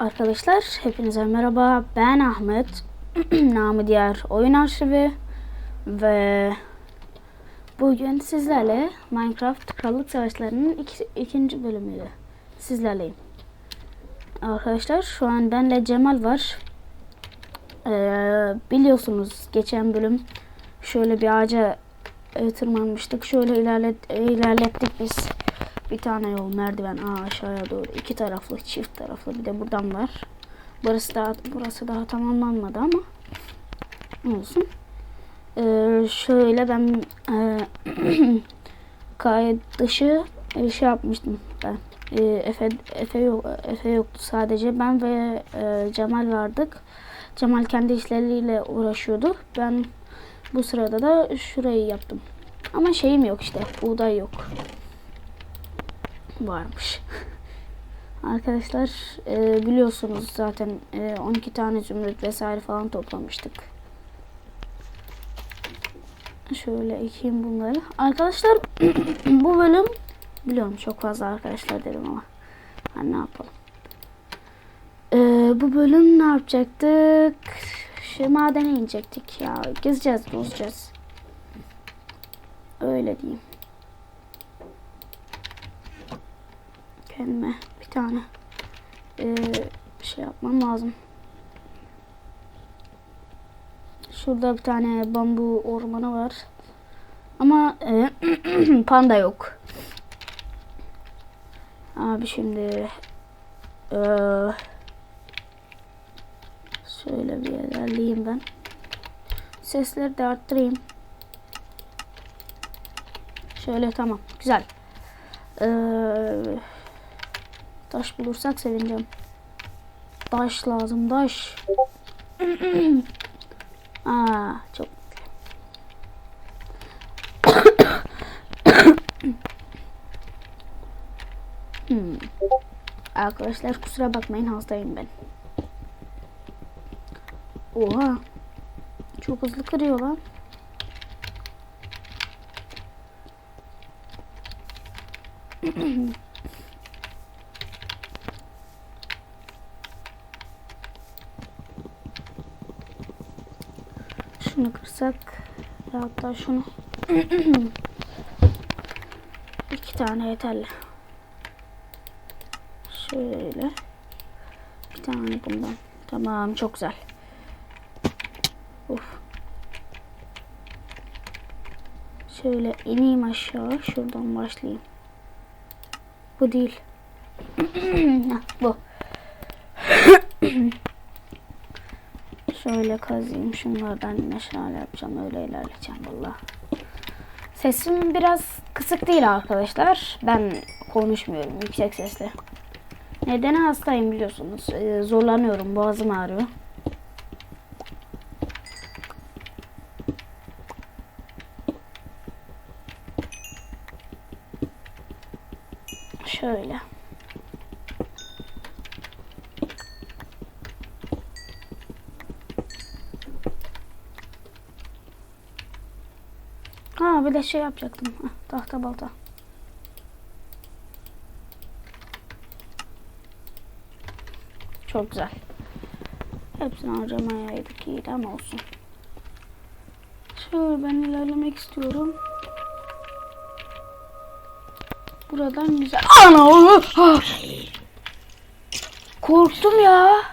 Arkadaşlar hepinize merhaba. Ben Ahmet. Namı diğer oyun arşivi ve bugün sizlerle Minecraft Krallık Savaşları'nın iki- ikinci bölümüyle sizlerleyim. Arkadaşlar şu an benle Cemal var. Ee, biliyorsunuz geçen bölüm şöyle bir ağaca e, tırmanmıştık. Şöyle ilerlet, ilerlettik biz. Bir tane yol merdiven aa, aşağıya doğru iki taraflı çift taraflı bir de buradan var. Burası daha burası daha tamamlanmadı ama olsun. Ee, şöyle ben e, kayıt dışı e, şey yapmıştım ben. E, Efe Efe yok Efe yoktu sadece ben ve e, Cemal vardık. Cemal kendi işleriyle uğraşıyordu. Ben bu sırada da şurayı yaptım. Ama şeyim yok işte. Buğday yok varmış. Arkadaşlar e, biliyorsunuz zaten e, 12 tane zümrüt vesaire falan toplamıştık. Şöyle ekeyim bunları. Arkadaşlar bu bölüm biliyorum çok fazla arkadaşlar dedim ama hani ne yapalım. E, bu bölüm ne yapacaktık? Şu madene inecektik ya. Gezeceğiz, bozacağız. Öyle diyeyim. Kendime bir tane e, şey yapmam lazım. Şurada bir tane bambu ormanı var. Ama e, panda yok. Abi şimdi e, şöyle bir ilerleyeyim ben. Sesleri de arttırayım. Şöyle tamam. Güzel. Eee Taş bulursak sevineceğim. Taş lazım taş. Aa çok. hmm. Arkadaşlar kusura bakmayın hastayım ben. Oha. Çok hızlı kırıyor lan. Şunu kırsak ya hatta şunu iki tane yeterli. Şöyle bir tane bundan. Tamam çok güzel. Uf. Şöyle ineyim aşağı. Şuradan başlayayım. Bu değil. Heh, bu. Şöyle kazayım. Şunlardan meşale yapacağım. Öyle ilerleyeceğim valla. Sesim biraz kısık değil arkadaşlar. Ben konuşmuyorum yüksek sesle. Nedeni hastayım biliyorsunuz. Ee, zorlanıyorum. Boğazım ağrıyor. Şöyle. Ha de şey yapacaktım. Heh, tahta balta. Çok güzel. Hepsini harcamayaydık iyiydi ama olsun. Şöyle ben ilerlemek istiyorum. Buradan güzel. Ana! Korktum ya.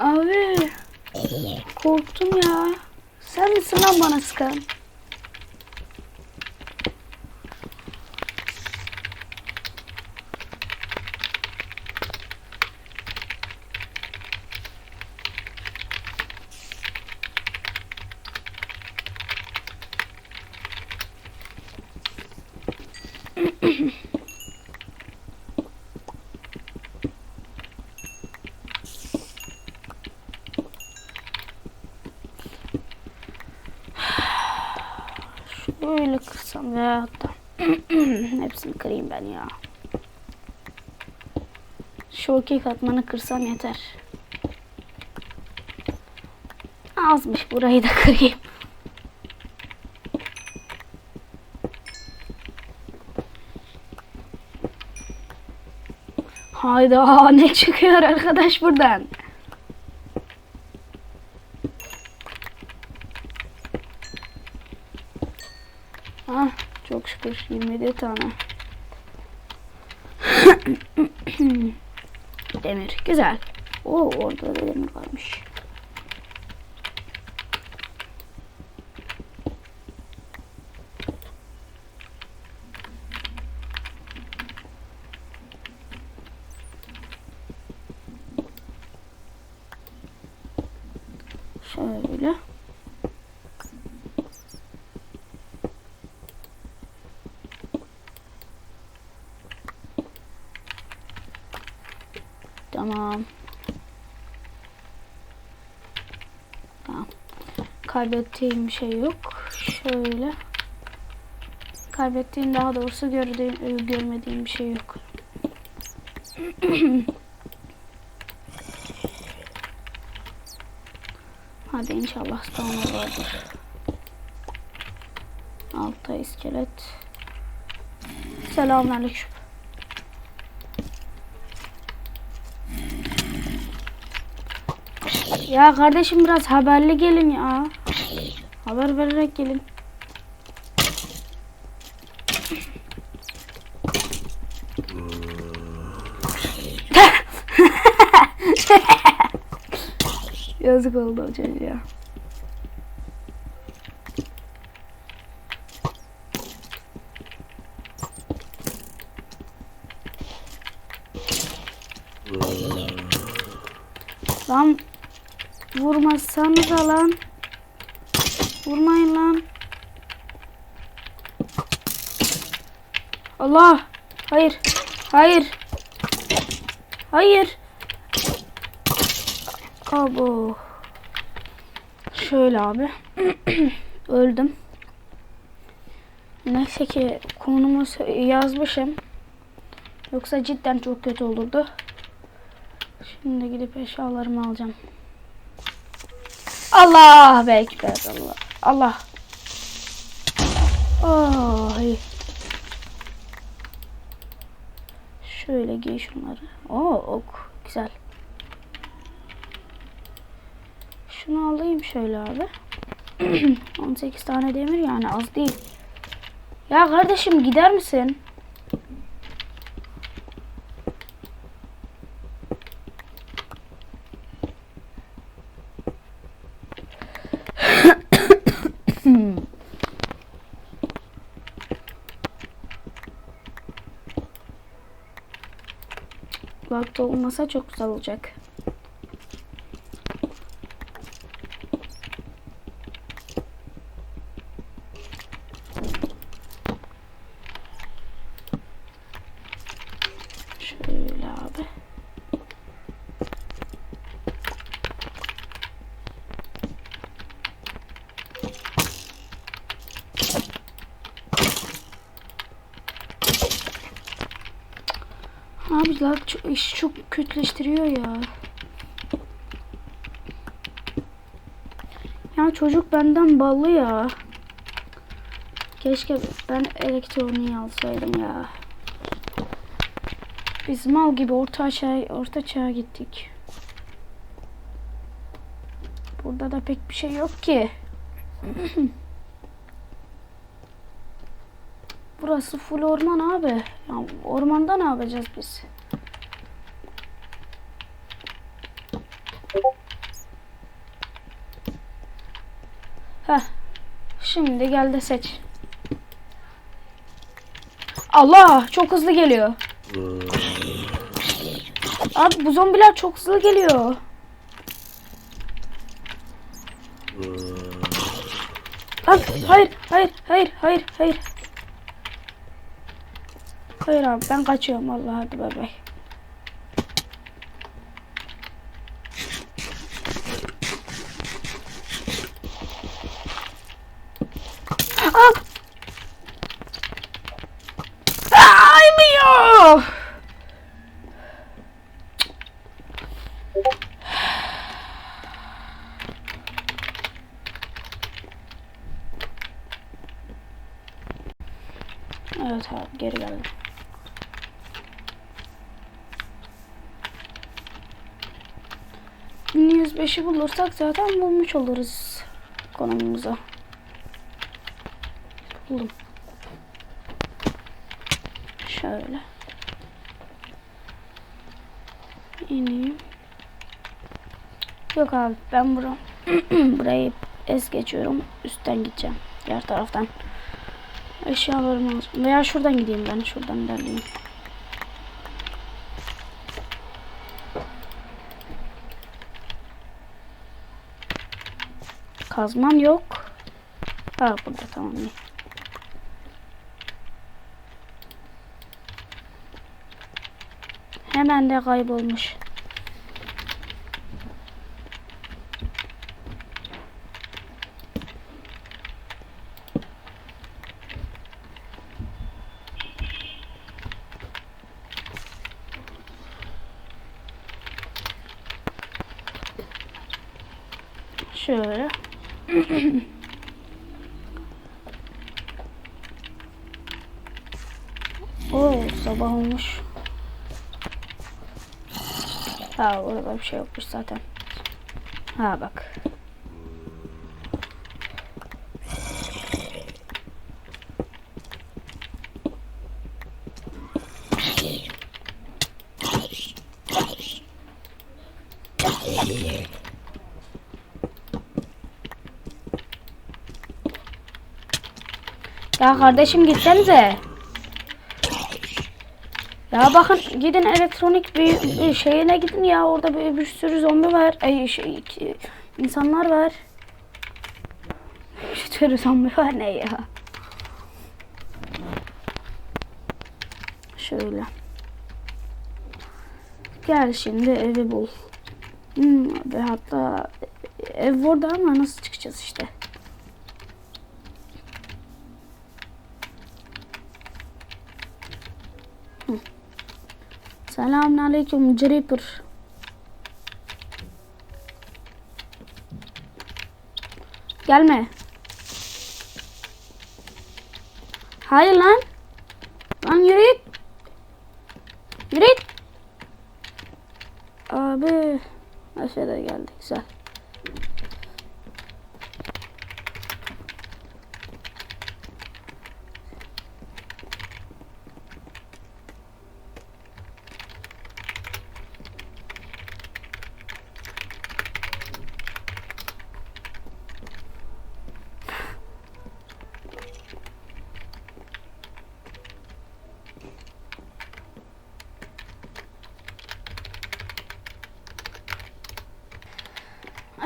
Abi. Korktum ya. Sen misin şu okey katmanı kırsan yeter. Azmış burayı da kırayım. Hayda ne çıkıyor arkadaş buradan? Ah çok şükür 27 tane. Güzel. Oo orada da demir varmış. Şöyle. Tamam. Tamam. Kaybettiğim bir şey yok. Şöyle. Kaybettiğim daha doğrusu gördüğüm, görmediğim bir şey yok. Hadi inşallah spawner vardır. Altta iskelet. Selamünaleyküm. Ya kardeşim biraz haberli gelin ya. Haber vererek gelin. Yazık oldu o çocuğa. Lan vurmazsanız lan. Vurmayın lan. Allah. Hayır. Hayır. Hayır. Abo. Şöyle abi. Öldüm. Neyse ki konumu yazmışım. Yoksa cidden çok kötü olurdu. Şimdi gidip eşyalarımı alacağım. Allah be Allah. Allah. Ay. Şöyle giy şunları. Oo ok. Güzel. Şunu alayım şöyle abi. 18 tane demir yani az değil. Ya kardeşim gider misin? Olmasa çok güzel olacak. Şöyle abi. Abiler çok, iş çok kötüleştiriyor ya. Ya çocuk benden ballı ya. Keşke ben elektroniği alsaydım ya. Biz mal gibi orta çağ, orta çağa gittik. Burada da pek bir şey yok ki. Burası full orman abi. Ya ormanda ne yapacağız biz? Heh. Şimdi gel de seç. Allah çok hızlı geliyor. Abi bu zombiler çok hızlı geliyor. Lan hayır hayır hayır hayır hayır. Hayır abi ben kaçıyorum Allah hadi bay bay. Ah! Aymıyor. Evet abi geri geldim. Biz 5'i bulursak zaten bulmuş oluruz konumumuza. Buldum. Şöyle. İneyim. Yok abi ben bura burayı es geçiyorum. Üstten gideceğim. Diğer taraftan. Eşyalarımı alacağım. Veya şuradan gideyim ben. Şuradan ilerleyeyim. Kazman yok. Ha burada tamam. Hemen de kaybolmuş. Şöyle. Oo sabah olmuş. Ha orada bir şey yokmuş zaten. Ha bak. Ya kardeşim gitsenize. Ya bakın gidin elektronik bir, şeyine gidin ya orada bir, bir sürü zombi var. Ay şey insanlar var. Bir sürü zombi var ne ya? Şöyle. Gel şimdi evi bul. Hmm, ve hatta ev burada ama nasıl çıkacağız işte. Selamünaleyküm Creeper. Gelme. Hayır lan. Lan yürü git. Yürü git. Abi. Aşağıda geldi. Güzel.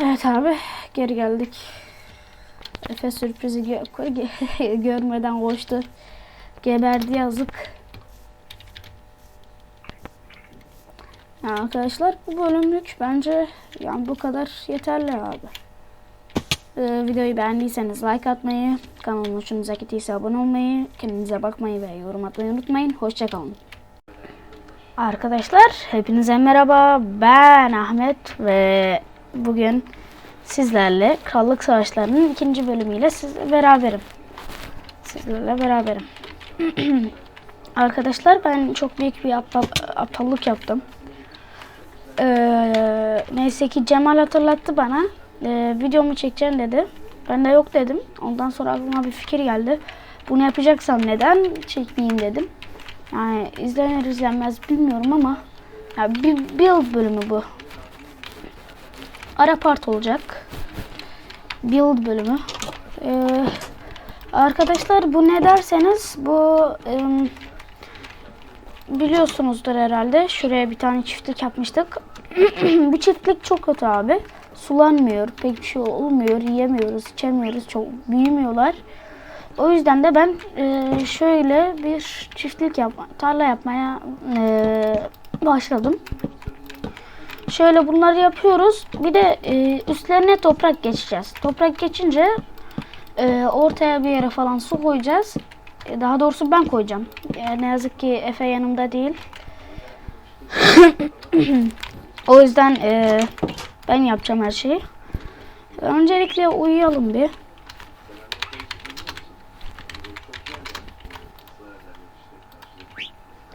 Evet abi geri geldik. Efe sürprizi gö- gö- görmeden koştu. Geberdi yazık. Ya arkadaşlar bu bölümlük bence yani bu kadar yeterli abi. Ee, videoyu beğendiyseniz like atmayı, kanalıma hoşunuza gittiyse abone olmayı, kendinize bakmayı ve yorum atmayı unutmayın. Hoşçakalın. Arkadaşlar hepinize merhaba. Ben Ahmet ve bugün sizlerle Krallık Savaşları'nın ikinci bölümüyle sizle beraberim. Sizlerle beraberim. Arkadaşlar ben çok büyük bir aptal, aptallık yaptım. Ee, neyse ki Cemal hatırlattı bana. Ee, videomu çekeceğim dedi. Ben de yok dedim. Ondan sonra aklıma bir fikir geldi. Bunu yapacaksam neden çekmeyeyim dedim. Yani izlenir izlenmez bilmiyorum ama ya bir build bölümü bu. Ara part olacak. Build bölümü. Ee, arkadaşlar bu ne derseniz bu em, biliyorsunuzdur herhalde. Şuraya bir tane çiftlik yapmıştık. bu çiftlik çok kötü abi. Sulanmıyor. Pek bir şey olmuyor. Yiyemiyoruz, içemiyoruz. Çok büyümüyorlar. O yüzden de ben e, şöyle bir çiftlik yapma, tarla yapmaya e, başladım. Şöyle bunları yapıyoruz. Bir de e, üstlerine toprak geçeceğiz. Toprak geçince e, ortaya bir yere falan su koyacağız. E, daha doğrusu ben koyacağım. E, ne yazık ki Efe yanımda değil. o yüzden e, ben yapacağım her şeyi. Öncelikle uyuyalım bir.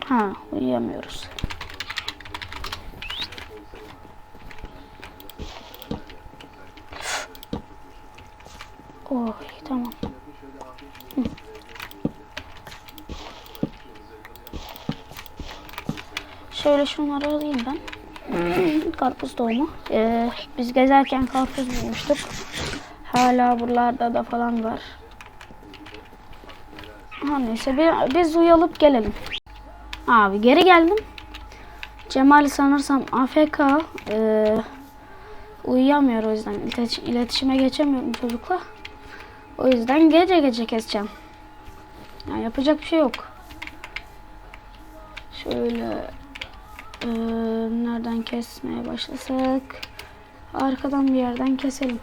Ha, uyuyamıyoruz. Oh tamam. Hı. Şöyle şunları alayım ben. karpuz tohumu. Ee, biz gezerken karpuz bulmuştuk. Hala buralarda da falan var. Ha neyse bir, biz uyalıp gelelim. Abi geri geldim. Cemal sanırsam AFK. Ee, uyuyamıyor o yüzden. İletişime geçemiyorum çocukla. O yüzden gece gece keseceğim. Yani yapacak bir şey yok. Şöyle ee, nereden kesmeye başlasak? Arkadan bir yerden keselim.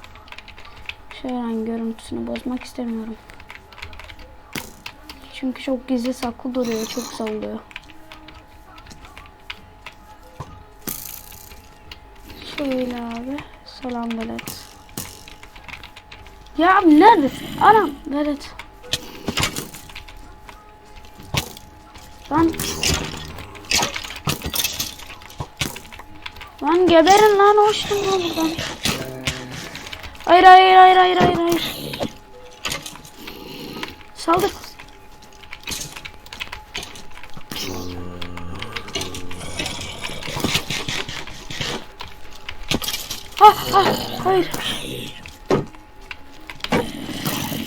Şöyle görüntüsünü bozmak istemiyorum. Çünkü çok gizli saklı duruyor. Çok oluyor. Şöyle abi. Selam velet. Ya nerede? Anam velet. Ben Lan geberin lan hoştum lan buradan. Hayır hayır hayır hayır hayır hayır. Saldır. Ah ah hayır.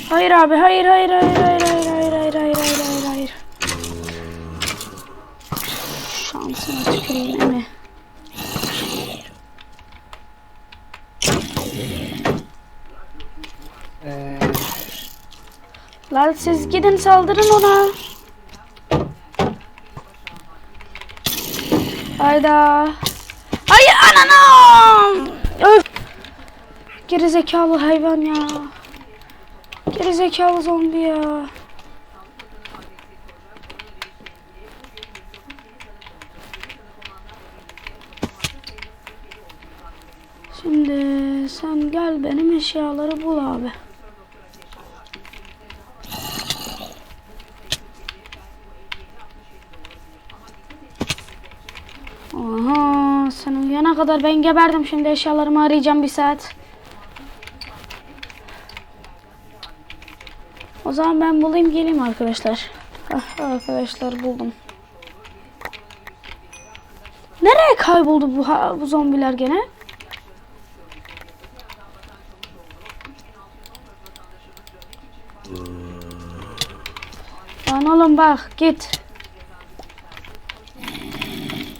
Hayır abi hayır hayır hayır hayır hayır hayır hayır hayır hayır hayır hayır. Şansına tüküreyim Emi. Lan siz gidin saldırın ona. Hayda. Ay ananam. Öf. Gerizekalı hayvan ya. Gerizekalı zombi ya. Şimdi sen gel benim eşyaları bul abi. Aha sen uyuyana kadar ben geberdim şimdi eşyalarımı arayacağım bir saat. O zaman ben bulayım geleyim arkadaşlar. Ah, arkadaşlar buldum. Nereye kayboldu bu, bu zombiler gene? Lan oğlum bak git.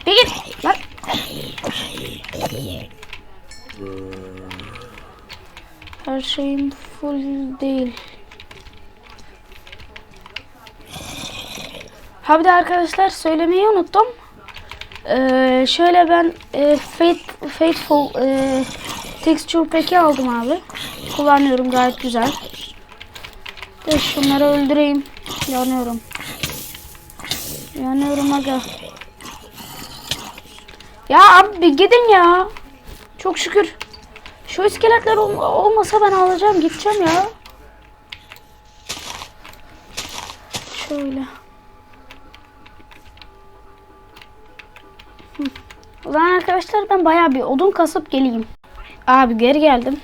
Bir git. Lan. Her şeyim full değil. Ha bir de arkadaşlar söylemeyi unuttum. Ee, şöyle ben e, Fate, Fateful e, Texture Pack'i aldım abi. Kullanıyorum gayet güzel. De şunları öldüreyim. Yanıyorum. Yanıyorum aga. Ya abi bir gidin ya. Çok şükür. Şu iskeletler ol- olmasa ben alacağım gideceğim ya. Şöyle. Zaman arkadaşlar ben bayağı bir odun kasıp geleyim. Abi geri geldim.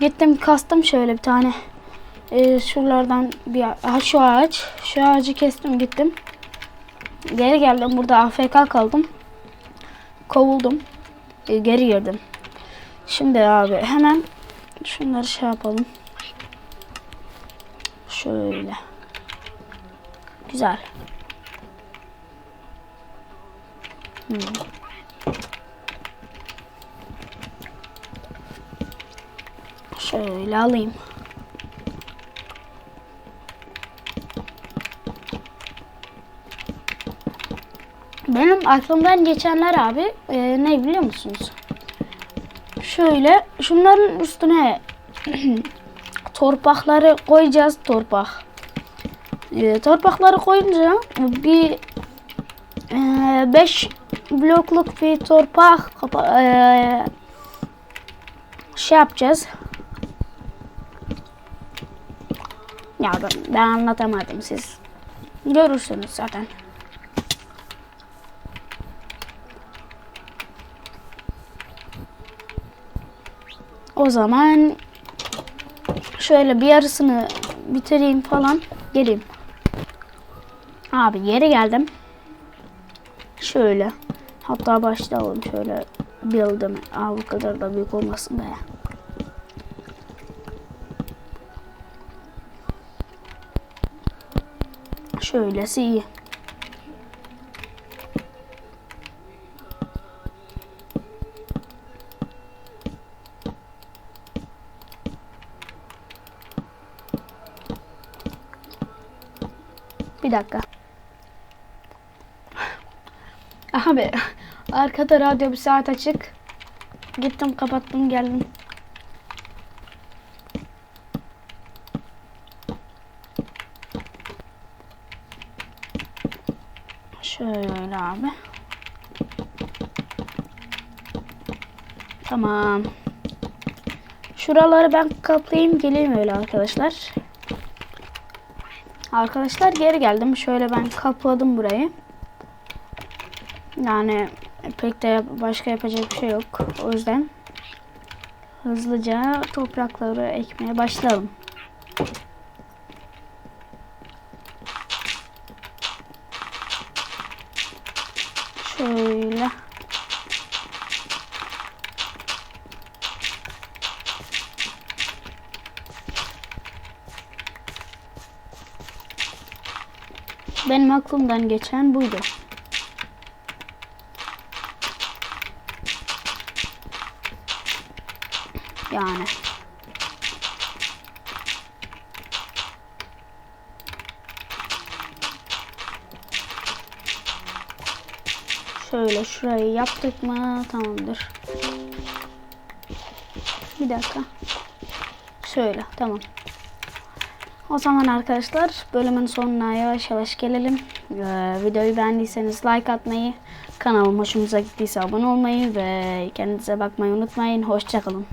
Gittim kastım şöyle bir tane. Ee, şuralardan bir aha, şu ağaç. Şu ağacı kestim gittim. Geri geldim burada AFK kaldım. Kovuldum. Ee, geri girdim. Şimdi abi hemen şunları şey yapalım. Şöyle. Güzel. Hmm. Şöyle alayım. Benim aklımdan geçenler abi e, ne biliyor musunuz? Şöyle şunların üstüne torpakları koyacağız torpak. E, torpakları koyunca bir 5 blokluk bir torpak e, şey yapacağız. Ya ben, ben anlatamadım siz. Görürsünüz zaten. O zaman şöyle bir yarısını bitireyim falan geleyim. Abi geri geldim. Şöyle. Hatta başlayalım şöyle build'ım. Aa bu kadar da büyük olmasın da Şöylesi iyi. Bir dakika. Abi arkada radyo bir saat açık. Gittim kapattım geldim. Şöyle abi. Tamam. Şuraları ben kaplayayım geleyim öyle arkadaşlar. Arkadaşlar geri geldim. Şöyle ben kapladım burayı. Yani pek de başka yapacak bir şey yok. O yüzden hızlıca toprakları ekmeye başlayalım. Şöyle. Benim aklımdan geçen buydu. Yani. Şöyle şurayı yaptık mı tamamdır. Bir dakika. Şöyle tamam. O zaman arkadaşlar bölümün sonuna yavaş yavaş gelelim. Ee, videoyu beğendiyseniz like atmayı, kanalıma hoşunuza gittiyse abone olmayı ve kendinize bakmayı unutmayın. Hoşçakalın.